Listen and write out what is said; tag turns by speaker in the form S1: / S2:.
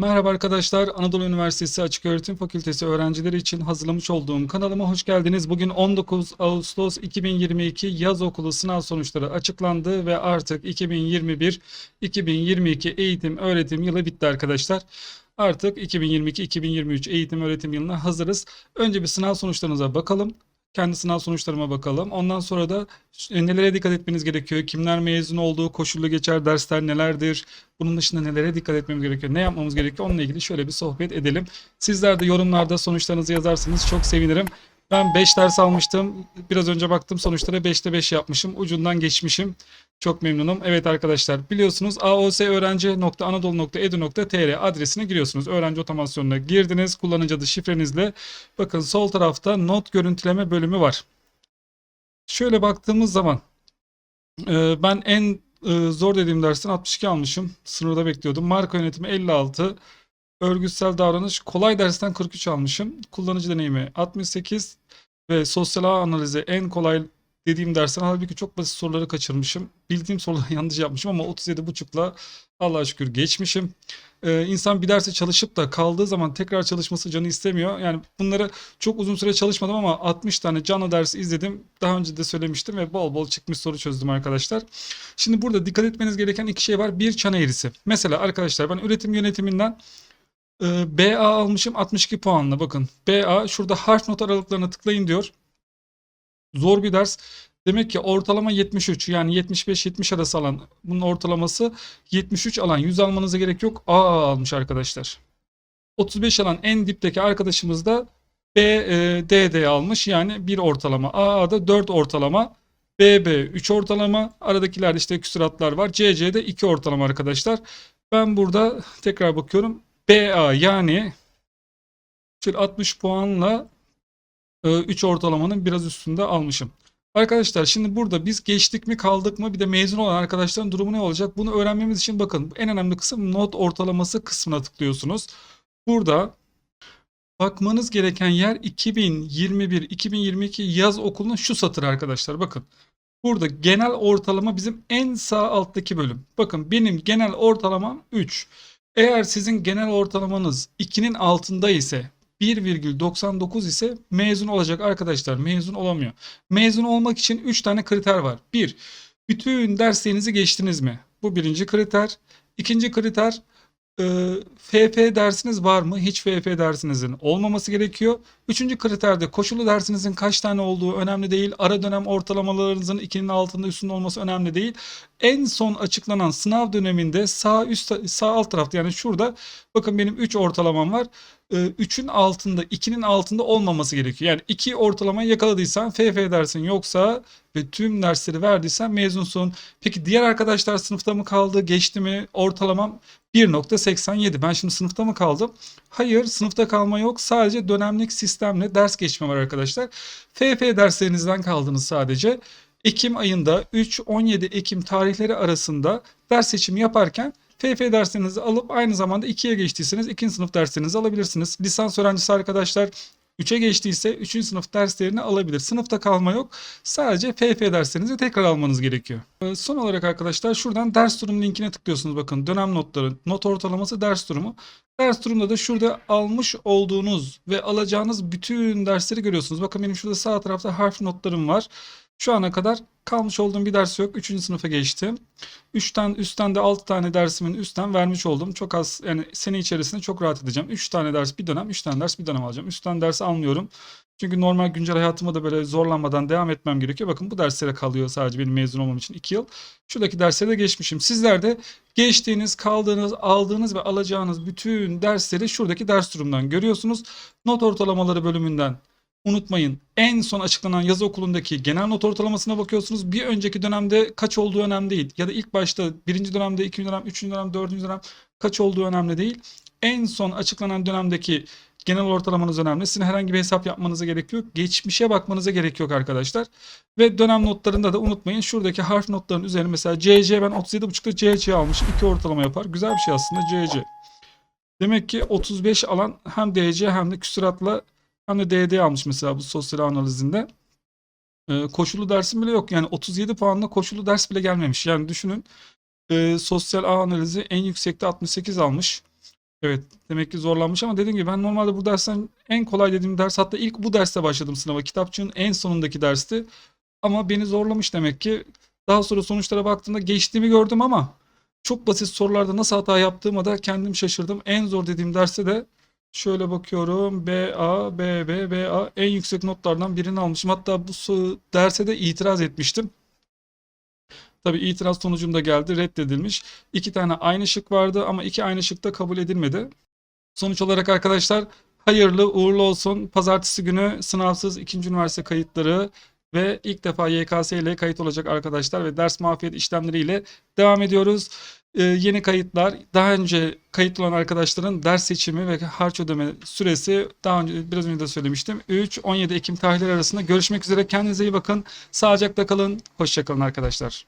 S1: Merhaba arkadaşlar, Anadolu Üniversitesi Açıköğretim Fakültesi öğrencileri için hazırlamış olduğum kanalıma hoş geldiniz. Bugün 19 Ağustos 2022 yaz okulu sınav sonuçları açıklandı ve artık 2021-2022 eğitim öğretim yılı bitti arkadaşlar. Artık 2022-2023 eğitim öğretim yılına hazırız. Önce bir sınav sonuçlarınıza bakalım. Kendi sınav sonuçlarıma bakalım. Ondan sonra da e, nelere dikkat etmeniz gerekiyor? Kimler mezun olduğu, koşullu geçer dersler nelerdir? Bunun dışında nelere dikkat etmemiz gerekiyor? Ne yapmamız gerekiyor? Onunla ilgili şöyle bir sohbet edelim. Sizler de yorumlarda sonuçlarınızı yazarsanız çok sevinirim. Ben 5 ders almıştım. Biraz önce baktım sonuçlara 5'te 5 yapmışım. Ucundan geçmişim. Çok memnunum. Evet arkadaşlar biliyorsunuz aosöğrenci.anadolu.edu.tr adresine giriyorsunuz. Öğrenci otomasyonuna girdiniz. Kullanıcı adı şifrenizle. Bakın sol tarafta not görüntüleme bölümü var. Şöyle baktığımız zaman e, ben en e, zor dediğim dersten 62 almışım. Sınırda bekliyordum. Marka yönetimi 56. Örgütsel davranış kolay dersten 43 almışım. Kullanıcı deneyimi 68 ve sosyal ağ analizi en kolay dediğim dersten halbuki çok basit soruları kaçırmışım. Bildiğim soruları yanlış yapmışım ama 37,5'la Allah'a şükür geçmişim. Ee, insan bir derse çalışıp da kaldığı zaman tekrar çalışması canı istemiyor. Yani bunları çok uzun süre çalışmadım ama 60 tane canlı dersi izledim. Daha önce de söylemiştim ve bol bol çıkmış soru çözdüm arkadaşlar. Şimdi burada dikkat etmeniz gereken iki şey var. Bir çan eğrisi. Mesela arkadaşlar ben üretim yönetiminden e, BA almışım 62 puanla bakın. BA şurada harf not aralıklarına tıklayın diyor. Zor bir ders. Demek ki ortalama 73 yani 75-70 arası alan bunun ortalaması 73 alan 100 almanıza gerek yok. AA almış arkadaşlar. 35 alan en dipteki arkadaşımız da B, e, DD almış yani 1 ortalama. AA'da 4 ortalama. BB 3 ortalama. Aradakilerde işte küsuratlar var. CC'de 2 ortalama arkadaşlar. Ben burada tekrar bakıyorum. BA yani şöyle 60 puanla 3 ortalamanın biraz üstünde almışım. Arkadaşlar şimdi burada biz geçtik mi kaldık mı bir de mezun olan arkadaşların durumu ne olacak? Bunu öğrenmemiz için bakın en önemli kısım not ortalaması kısmına tıklıyorsunuz. Burada bakmanız gereken yer 2021-2022 yaz okulunun şu satır arkadaşlar bakın. Burada genel ortalama bizim en sağ alttaki bölüm. Bakın benim genel ortalamam 3. Eğer sizin genel ortalamanız 2'nin altında ise 1,99 ise mezun olacak arkadaşlar. Mezun olamıyor. Mezun olmak için 3 tane kriter var. 1. Bütün derslerinizi geçtiniz mi? Bu birinci kriter. İkinci kriter e, FF dersiniz var mı? Hiç FF dersinizin olmaması gerekiyor. Üçüncü kriterde koşulu dersinizin kaç tane olduğu önemli değil. Ara dönem ortalamalarınızın 2'nin altında üstünde olması önemli değil. En son açıklanan sınav döneminde sağ üst sağ alt tarafta yani şurada bakın benim 3 ortalamam var. 3'ün altında 2'nin altında olmaması gerekiyor. Yani 2 ortalamayı yakaladıysan FF dersin yoksa ve tüm dersleri verdiysen mezunsun. Peki diğer arkadaşlar sınıfta mı kaldı geçti mi ortalamam 1.87 ben şimdi sınıfta mı kaldım? Hayır sınıfta kalma yok sadece dönemlik sistemle ders geçme var arkadaşlar. FF derslerinizden kaldınız sadece. Ekim ayında 3-17 Ekim tarihleri arasında ders seçimi yaparken FF derslerinizi alıp aynı zamanda 2'ye geçtiyseniz 2. sınıf derslerinizi alabilirsiniz. Lisans öğrencisi arkadaşlar 3'e geçtiyse 3. sınıf derslerini alabilir. Sınıfta kalma yok. Sadece FF derslerinizi tekrar almanız gerekiyor. Ee, Son olarak arkadaşlar şuradan ders durum linkine tıklıyorsunuz. Bakın dönem notları, not ortalaması, ders durumu. Ders durumunda da şurada almış olduğunuz ve alacağınız bütün dersleri görüyorsunuz. Bakın benim şurada sağ tarafta harf notlarım var. Şu ana kadar kalmış olduğum bir ders yok. Üçüncü sınıfa geçtim. Üçten üstten de altı tane dersimin üstten vermiş oldum. Çok az yani sene içerisinde çok rahat edeceğim. Üç tane ders bir dönem, üç tane ders bir dönem alacağım. Üstten ders almıyorum. Çünkü normal güncel hayatıma da böyle zorlanmadan devam etmem gerekiyor. Bakın bu derslere kalıyor sadece benim mezun olmam için 2 yıl. Şuradaki derslere de geçmişim. Sizler de geçtiğiniz, kaldığınız, aldığınız ve alacağınız bütün dersleri şuradaki ders durumdan görüyorsunuz. Not ortalamaları bölümünden unutmayın. En son açıklanan yaz okulundaki genel not ortalamasına bakıyorsunuz. Bir önceki dönemde kaç olduğu önemli değil. Ya da ilk başta birinci dönemde, ikinci dönem, üçüncü dönem, dördüncü dönem kaç olduğu önemli değil. En son açıklanan dönemdeki genel ortalamanız önemli. Sizin herhangi bir hesap yapmanıza gerek yok. Geçmişe bakmanıza gerek yok arkadaşlar. Ve dönem notlarında da unutmayın. Şuradaki harf notların üzerine mesela CC ben 37.5'da CC almışım. 2 ortalama yapar. Güzel bir şey aslında CC. Demek ki 35 alan hem DC hem de küsuratla hem de DD almış mesela bu sosyal analizinde. Ee, koşulu dersim bile yok. Yani 37 puanla koşulu ders bile gelmemiş. Yani düşünün e, sosyal ağ analizi en yüksekte 68 almış. Evet demek ki zorlanmış ama dediğim gibi ben normalde bu dersten en kolay dediğim ders hatta ilk bu derste başladım sınava. Kitapçığın en sonundaki dersti. Ama beni zorlamış demek ki. Daha sonra sonuçlara baktığımda geçtiğimi gördüm ama çok basit sorularda nasıl hata yaptığıma da kendim şaşırdım. En zor dediğim derste de şöyle bakıyorum B, A, B, B, B, A en yüksek notlardan birini almışım. Hatta bu derse de itiraz etmiştim. Tabii itiraz sonucum da geldi, reddedilmiş. İki tane aynı şık vardı ama iki aynı şık da kabul edilmedi. Sonuç olarak arkadaşlar hayırlı uğurlu olsun. Pazartesi günü sınavsız ikinci üniversite kayıtları ve ilk defa YKS ile kayıt olacak arkadaşlar ve ders muafiyet işlemleriyle devam ediyoruz. Ee, yeni kayıtlar, daha önce kayıtlı olan arkadaşların ders seçimi ve harç ödeme süresi daha önce biraz önce de söylemiştim. 3-17 Ekim tarihleri arasında görüşmek üzere. Kendinize iyi bakın. Sağlıcakla kalın. Hoşça kalın arkadaşlar.